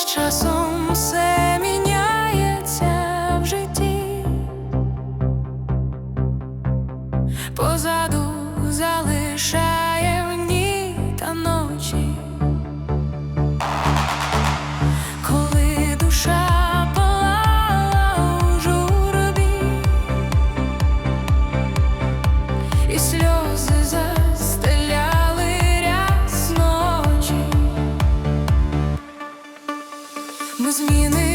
з часом все міняється в житті. Поза ми зміни.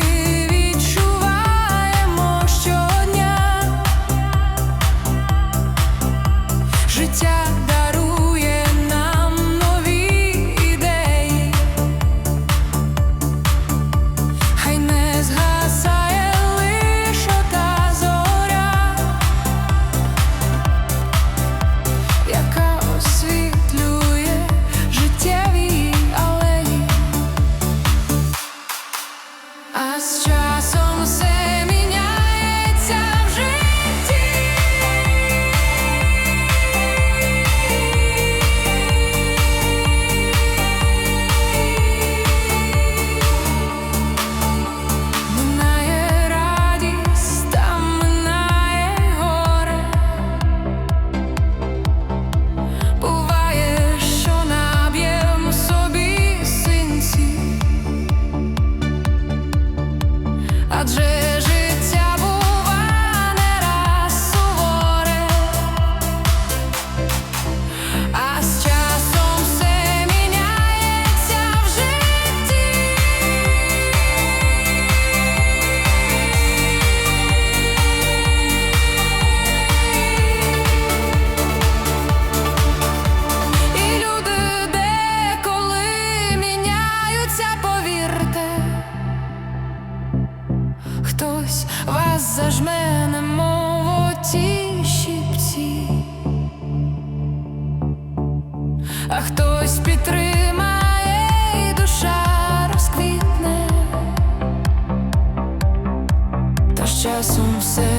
stride. між мене мов оті щіпці, а хтось підтримає душа розквітне, та з часом все.